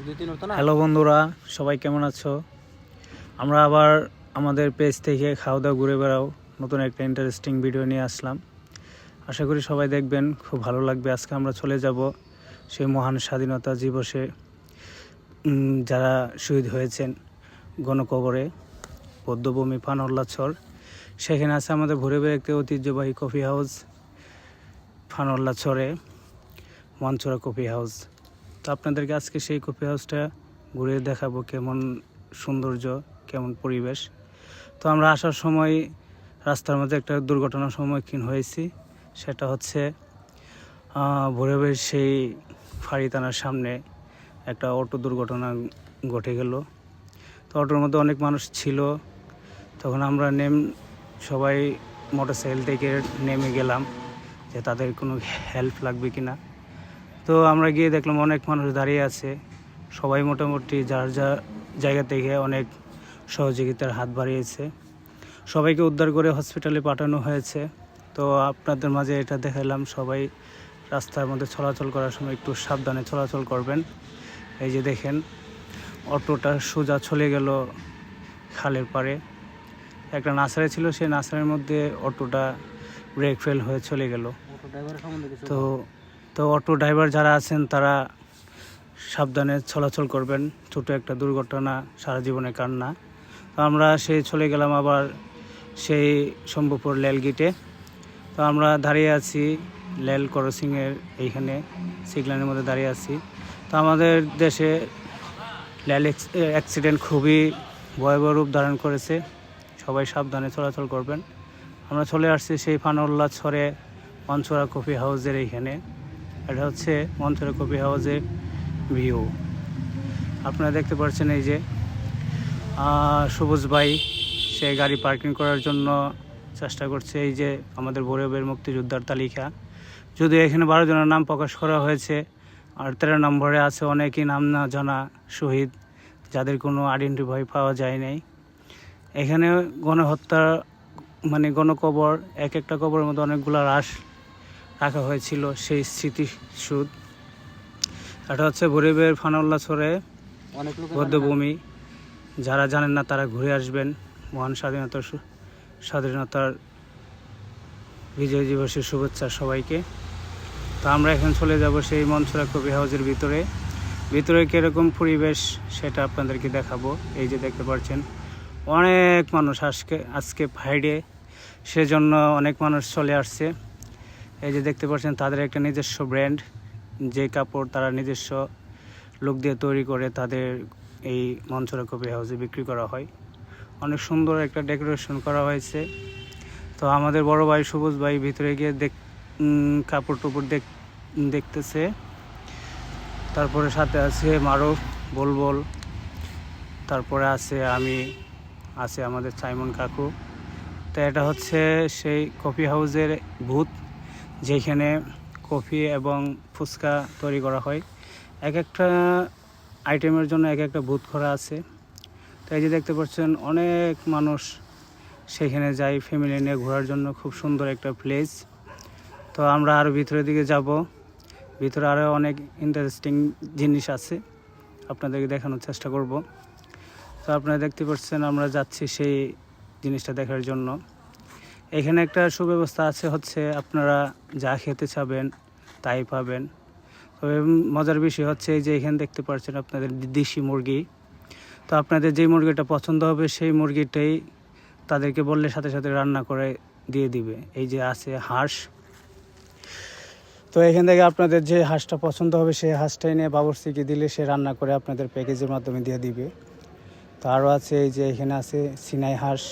Hello বন্ধুরা, সবাই কেমন আছো? আমরা আবার আমাদের পেজ থেকে খাওয়া দাওয়া ঘুরে বেড়াও, নতুন একটা ইন্টারেস্টিং ভিডিও নিয়ে আসলাম। আশা করি সবাই দেখবেন, খুব ভালো লাগবে। আজকে আমরা চলে যাব সেই মহান স্বাধীনতা দিবসে। যারা শহীদ হয়েছেন, গণকবরে, পদ্মভূমি ফানল্লাছর সেখানে আছে আমাদের ঘুরে বেড়ে একটি ঐতিহ্যবাহী কফি হাউস ফানল্লাছরে মঞ্চরা কফি হাউস তো আপনাদেরকে আজকে সেই কফি হাউসটা ঘুরে দেখাবো কেমন সৌন্দর্য, কেমন পরিবেশ। তো আমরা আসার সময় রাস্তার মধ্যে একটা দুর্ঘটনার সম্মুখীন হয়েছি। সেটা হচ্ছে ভোরেবের সেই ফাঁড়ি থানার সামনে একটা অটো দুর্ঘটনা ঘটে গেল। তো অটোর মধ্যে অনেক মানুষ ছিল। তখন আমরা নেম, সবাই মোটরসাইকেল থেকে নেমে গেলাম যে তাদের কোনো হেল্প লাগবে কি না তো আমরা গিয়ে দেখলাম অনেক মানুষ দাঁড়িয়ে আছে। সবাই মোটামুটি যার যার জায়গা থেকে অনেক সহযোগিতার হাত বাড়িয়েছে। সবাইকে উদ্ধার করে হসপিটালে পাঠানো হয়েছে। তো আপনাদের মাঝে এটা দেখালাম সবাই রাস্তার মধ্যে চলাচল করার সময় একটু সাবধানে চলাচল করবেন। এই যে দেখেন অটোটা সোজা চলে গেল খালের পাড়ে। একটা নার্সারি ছিল সেই নার্সারির মধ্যে অটোটা ব্রেক ফেল হয়ে চলে গেল। তো তো অটো ড্রাইভার যারা আছেন, তারা সাবধানে চলাচল করবেন। ছোট একটা দুর্ঘটনা, সারা জীবনে কান্না। তো আমরা সেই চলে গেলাম আবার সেই শম্ভুপুর লেল গেটে তো আমরা দাঁড়িয়ে আছি লেল ক্রসিংয়ের এইখানে, সিগন্যালের মধ্যে দাঁড়িয়ে আছি। তো আমাদের দেশে লেল অ্যাক্সিডেন্ট খুবই ভয়াবহ রূপ ধারণ করেছে। সবাই সাবধানে চলাচল করবেন। আমরা চলে আসছি সেই ফানুল্লাহ ছড়ে মঞ্চরা কফি হাউসের এইখানে। এটা হচ্ছে মঞ্চরা কফি হাউসের ভিউ। আপনারা দেখতে পাচ্ছেন এই যে সবুজ ভাই, সে গাড়ি পার্কিং করার জন্য চেষ্টা করছে এই যে আমাদের ভৈরবের মুক্তিযোদ্ধার তালিকা। যদিও এখানে বারো জনের নাম প্রকাশ করা হয়েছে, আর তেরো নম্বরে আছে অনেকই নাম না জানা শহীদ, যাদের কোনো আইডেন্টিফাই পাওয়া যায় নাই। এখানে গণহত্যা মানে গণকবর, এক একটা কবরের মধ্যে অনেকগুলো রাশ রাখা হয়েছিল সেই স্মৃতিসুদ। এটা হচ্ছে গরিবের ফানাউল্লা ছড়ে বদ্ধভূমি যারা জানেন না তারা ঘুরে আসবেন মহান স্বাধীনতার সু- স্বাধীনতার বিজয় দিবসের শুভেচ্ছা সবাইকে। তো আমরা এখন চলে যাব সেই মনসুরা কবি হাউসের ভিতরে। ভিতরে কীরকম পরিবেশ সেটা আপনাদেরকে দেখাবো। এই যে দেখতে পাচ্ছেন অনেক মানুষ আজকে আজকে ফ্রাইডে সেজন্য অনেক মানুষ চলে আসছে। এই যে দেখতে পাচ্ছেন, তাদের একটা নিজস্ব ব্র্যান্ড যে কাপড় তারা নিজস্ব লোক দিয়ে তৈরি করে তাদের এই মঞ্চরা কবি হাউসে বিক্রি করা হয়। অনেক সুন্দর একটা ডেকোরেশন করা হয়েছে। তো আমাদের বড় ভাই সবুজ ভাই ভিতরে গিয়ে দেখ কাপড় টুপড় দেখ, দেখতেছে। তারপরে সাথে আছে মারুফ বলবল। তারপরে আছে আমি, আছে আমাদের সাইমন কাকু। তো এটা হচ্ছে সেই কফি হাউসের ভূত যেখানে কফি এবং ফুচকা তৈরি করা হয়। এক একটা আইটেমের জন্য এক একটা বুথ করা আছে। তো এই যে দেখতে পাচ্ছেন, অনেক মানুষ সেখানে যায় ফ্যামিলি নিয়ে ঘোরার জন্য। খুব সুন্দর একটা প্লেস তো আমরা আরও ভিতরের দিকে যাব। ভিতরে আরও অনেক ইন্টারেস্টিং জিনিস আছে। আপনাদেরকে দেখানোর চেষ্টা করব। তো আপনারা দেখতে পাচ্ছেন, আমরা যাচ্ছি সেই জিনিসটা দেখার জন্য। এখানে একটা সুব্যবস্থা আছে হচ্ছে আপনারা যা খেতে চাবেন, তাই পাবেন। তবে মজার বিষয় হচ্ছে এই যে এখানে দেখতে পাচ্ছেন আপনাদের দেশি মুরগি। তো আপনাদের যেই মুরগিটা পছন্দ হবে সেই মুরগিটাই তাদেরকে বললে সাথে সাথে রান্না করে দিয়ে দিবে। এই যে আছে হাঁস। তো এখান থেকে আপনাদের যে হাঁসটা পছন্দ হবে সেই হাঁসটাই নিয়ে বাবরসিকে দিলে সে রান্না করে আপনাদের প্যাকেজের মাধ্যমে দিয়ে দিবে। তো আরও আছে এই যে এখানে আছে সিনাই হাঁস।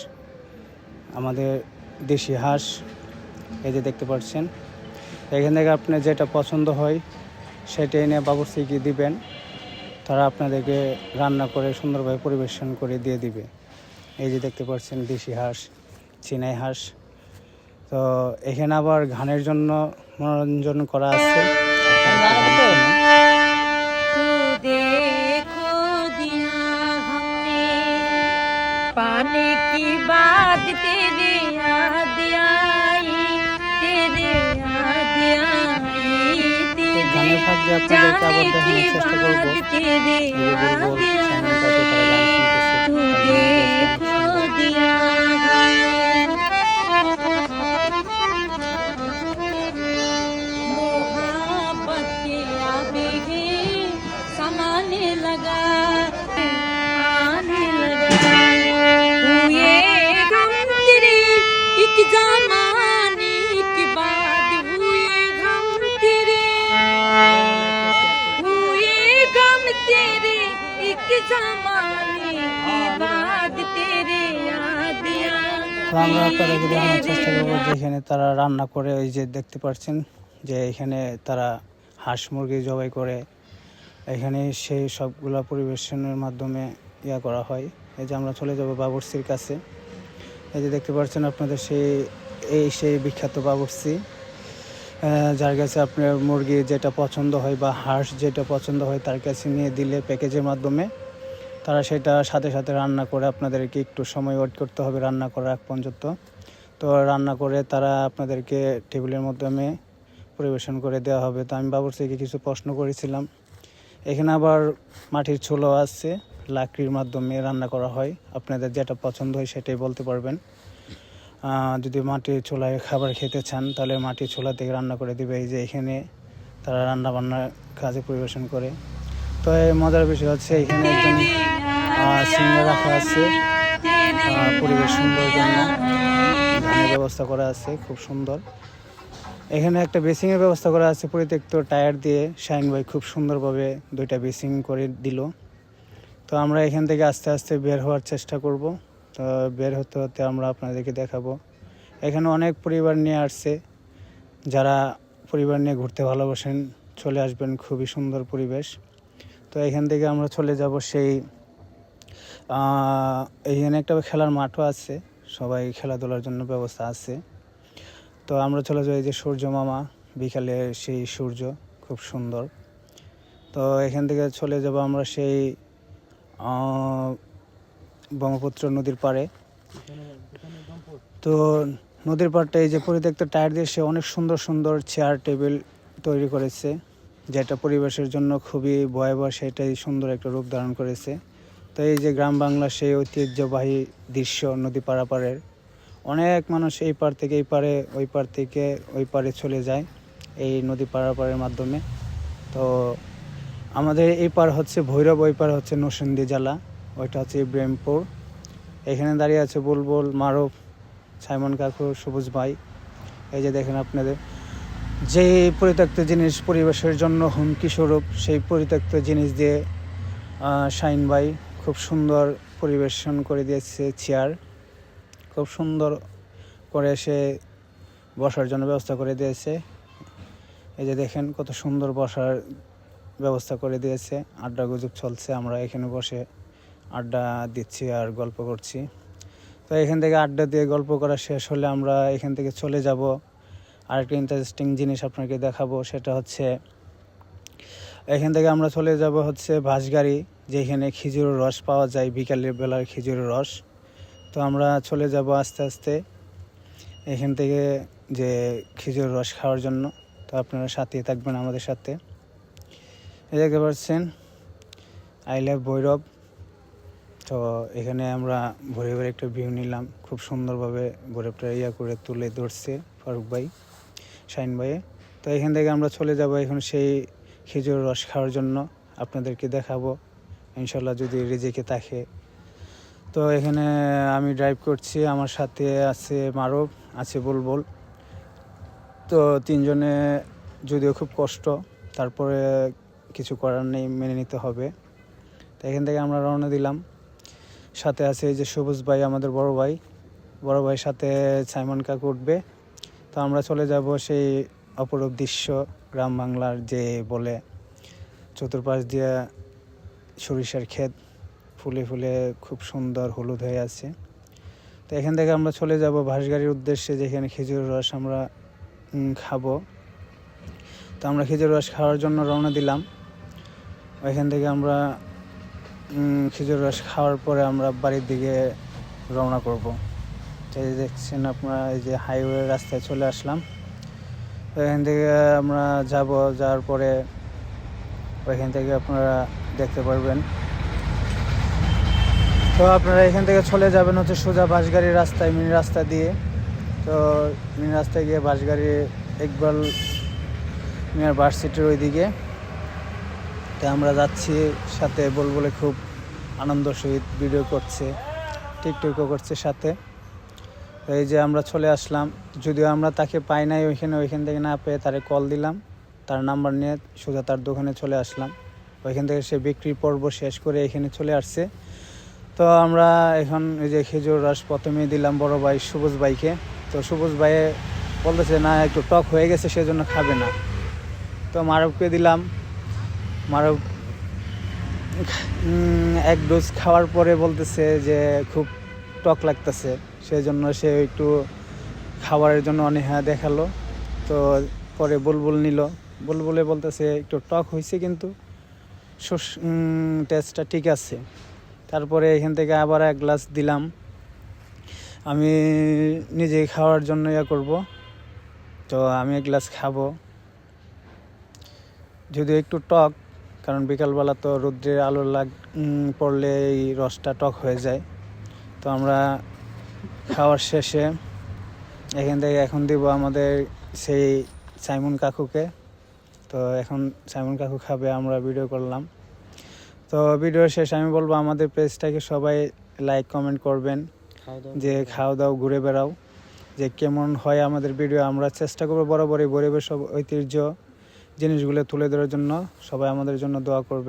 আমাদের দেশি হাঁস, এই যে দেখতে পাচ্ছেন। এখান থেকে আপনার যেটা পছন্দ হয় সেটাই নিয়ে বাবুর্চিকে দিবেন। তারা আপনাদেরকে রান্না করে সুন্দরভাবে পরিবেশন করে দিয়ে দিবে। এই যে দেখতে পাচ্ছেন দেশি হাঁস, চিনাই হাঁস। তো এখানে আবার গানের জন্য মনোরঞ্জন করা আছে। पाने की बात तेरे याद आई तेरे याद आई तेरे पाने की बात तेरे याद आई আমরা আপনাদেরকে দেখানোর চেষ্টা করব যে এখানে তারা রান্না করে ওই যে দেখতে পাচ্ছেন যে এখানে তারা হাঁস মুরগি জবাই করে। এখানে সেই সবগুলা পরিবেশনের মাধ্যমে ইয়া করা হয়। এই যে আমরা চলে যাব বাবুর্চির কাছে। এই যে দেখতে পাচ্ছেন আপনাদের সেই এই সেই বিখ্যাত বাবুর্চি আহ, যার কাছে আপনার মুরগি যেটা পছন্দ হয় বা হাঁস যেটা পছন্দ হয় তার কাছে নিয়ে দিলে প্যাকেজের মাধ্যমে, তারা সেটা সাথে সাথে রান্না করে আপনাদেরকে একটু সময় ওয়েট করতে হবে রান্না করার আগ পর্যন্ত। তো রান্না করে তারা আপনাদেরকে টেবিলের মাধ্যমে পরিবেশন করে দেওয়া হবে। তো আমি বাবুর থেকে কিছু প্রশ্ন করেছিলাম। এখানে আবার মাটির ছোলো আছে, লাকড়ির মাধ্যমে রান্না করা হয়। আপনাদের যেটা পছন্দ হয় সেটাই বলতে পারবেন। যদি মাটির চুলায় খাবার খেতে চান, তাহলে মাটির চুলা থেকে রান্না করে দিবে। এই যে এখানে তারা রান্না বান্নার কাজে পরিবেশন করে। তো এই মজার বিষয় হচ্ছে এখানে একজন সিঙ্গার রাখা আছে। পরিবেশ সুন্দর জন্য। ধানের ব্যবস্থা করা আছে, খুব সুন্দর। এখানে একটা বেসিং এর ব্যবস্থা করা আছে, পরিত্যক্ত টায়ার দিয়ে। শাইন ভাই খুব সুন্দরভাবে দুইটা বেসিং করে দিল। তো আমরা এখান থেকে আস্তে আস্তে বের হওয়ার চেষ্টা করব। তো বের হতে হতে আমরা আপনাদেরকে দেখাবো। এখানে অনেক পরিবার নিয়ে আসছে। যারা পরিবার নিয়ে ঘুরতে ভালোবাসেন, চলে আসবেন। খুবই সুন্দর পরিবেশ। তো এখান থেকে আমরা চলে যাব সেই এইখানে একটা খেলার মাঠও আছে। সবাই খেলাধুলার জন্য ব্যবস্থা আছে। তো আমরা চলে যাই যে সূর্য মামা। বিকালে সেই সূর্য খুব সুন্দর। তো এখান থেকে চলে যাব আমরা সেই ব্রহ্মপুত্র নদীর পাড়ে। তো নদীর পাড়টা এই যে পরিত্যক্ত টায়ার দিয়ে সে অনেক সুন্দর সুন্দর চেয়ার টেবিল তৈরি করেছে, যেটা পরিবেশের জন্য খুবই ভয়াবহ, সেটাই সুন্দর একটা রূপ ধারণ করেছে। তো এই যে গ্রাম বাংলার সেই ঐতিহ্যবাহী দৃশ্য নদী পারাপারের। অনেক মানুষ এই পার থেকে এই পারে ওই পার থেকে ওই পারে চলে যায় এই নদী পারাপারের মাধ্যমে। তো আমাদের এই পার হচ্ছে ভৈরব, ওই পার হচ্ছে নরসিংদী জেলা। ওইটা হচ্ছে ইব্রাহিমপুর। এখানে দাঁড়িয়ে আছে বুলবুল, মারুফ, সাইমন কাকু, সবুজ ভাই। এই যে দেখেন আপনাদের, যে পরিত্যক্ত জিনিস পরিবেশের জন্য হুমকি স্বরূপ, সেই পরিত্যক্ত জিনিস দিয়ে শাইন ভাই খুব সুন্দর পরিবেশন করে দিয়েছে চেয়ার। খুব সুন্দর করে সে বসার জন্য ব্যবস্থা করে দিয়েছে। এই যে দেখেন কত সুন্দর বসার ব্যবস্থা করে দিয়েছে। আড্ডা গুজব চলছে, আমরা এখানে বসে আড্ডা দিচ্ছি আর গল্প করছি। তো এখান থেকে আড্ডা দিয়ে গল্প করা শেষ হলে আমরা এখান থেকে চলে যাব। আরেকটা ইন্টারেস্টিং জিনিস আপনাকে দেখাবো, সেটা হচ্ছে এখান থেকে আমরা চলে যাব হচ্ছে বাসগাড়ি যেখানে খেজুরের রস পাওয়া যায়, বিকালের বেলার খেজুরের রস। তো আমরা চলে যাব আস্তে আস্তে এখান থেকে যে খেজুরের রস খাওয়ার জন্য। তো আপনারা সাথে থাকবেন আমাদের সাথে। দেখতে পাচ্ছেন, আই লাভ ভৈরব। তো এখানে আমরা ভোরে ভোরে একটা ভিউ নিলাম। খুব সুন্দরভাবে ভৈরবটা ইয়া করে তুলে ধরছে ফারুক ভাই শাইন ভাইয়ে। তো এখান থেকে আমরা চলে যাব এখন সেই খেজুর রস খাওয়ার জন্য। আপনাদেরকে দেখাবো। ইনশাল্লাহ যদি রেজেকে থাকে। তো এখানে আমি ড্রাইভ করছি। আমার সাথে আছে মারব আছে বুলবুল। তো তিনজনে যদিও খুব কষ্ট, তারপরে কিছু করার নেই, মেনে নিতে হবে। তো এখান থেকে আমরা রওনা দিলাম। সাথে আছে যে সবুজ ভাই, আমাদের বড় ভাই। বড় ভাইয়ের সাথে সাইমন কাকু উঠবে। তো আমরা চলে যাব সেই অপরূপ দৃশ্য, গ্রাম বাংলার যে বলে চতুর্পাশ দিয়ে সরিষার ক্ষেত, ফুলে ফুলে খুব সুন্দর হলুদ হয়ে আছে। তো এখান থেকে আমরা চলে যাব ভাসগাড়ির উদ্দেশ্যে, যেখানে খেজুর রস আমরা খাব। তো আমরা খেজুর রস খাওয়ার জন্য রওনা দিলাম। ওইখান থেকে আমরা খেজুর রস খাওয়ার পরে আমরা বাড়ির দিকে রওনা করব। তো এই দেখছেন আপনারা, এই যে হাইওয়ে রাস্তায় চলে আসলাম। এখান থেকে আমরা যাব, যাওয়ার পরে ওইখান থেকে আপনারা দেখতে পারবেন। তো আপনারা এখান থেকে চলে যাবেন হচ্ছে সোজা বাসগাড়ির রাস্তায় মিনি রাস্তা দিয়ে। তো মিনি রাস্তায় গিয়ে বাসগাড়ি একবার মিয়ার ভার্সিটির ওইদিকে। তো আমরা যাচ্ছি সাথে বলবলে খুব আনন্দ সহিত ভিডিও করছে টিকটকও করছে সাথে। তো এই যে আমরা চলে আসলাম, যদিও আমরা তাকে পাই নাই ওইখানে, ওইখান থেকে না পেয়ে তারে কল দিলাম। তার নাম্বার নিয়ে সোজা তার দোকানে চলে আসলাম। ওইখান থেকে সে বিক্রি পর্ব শেষ করে এখানে চলে আসছে। তো আমরা এখন এই যে খেজুর রস প্রথমে দিলাম বড় ভাই সবুজ ভাইকে। তো সবুজ ভাইয়ে বলতেছে, না, একটু টক হয়ে গেছে, সেজন্য খাবে না। তো মারবকে দিলাম মারব এক ডোজ খাওয়ার পরে বলতেছে যে খুব টক লাগতেছে সেই জন্য সে একটু খাবারের জন্য অনীহা দেখাল। তো পরে বুলবুল নিল। বুলবুলে বলতেছে, একটু টক হয়েছে কিন্তু টেস্টটা ঠিক আছে। তারপরে এখান থেকে আবার এক গ্লাস দিলাম। আমি নিজে খাওয়ার জন্য ইয়া করব। তো আমি এক গ্লাস খাব। যদি একটু টক কারণ বিকালবেলা তো রৌদ্রের আলো লাগ পড়লে এই রসটা টক হয়ে যায়। তো আমরা খাওয়ার শেষে এখান থেকে এখন দিব আমাদের সেই সাইমন কাকুকে। তো এখন সাইমন কাকু খাবে আমরা ভিডিও করলাম। তো ভিডিও শেষে আমি বলব আমাদের পেজটাকে সবাই লাইক কমেন্ট করবেন। খাওয়া দাওয়া যে খাও দাও ঘুরে বেড়াও। যে কেমন হয় আমাদের ভিডিও আমরা চেষ্টা করব বরাবরই পরিবেশ ঐতিহ্য জিনিসগুলো তুলে ধরার জন্য সবাই আমাদের জন্য দোয়া করবেন।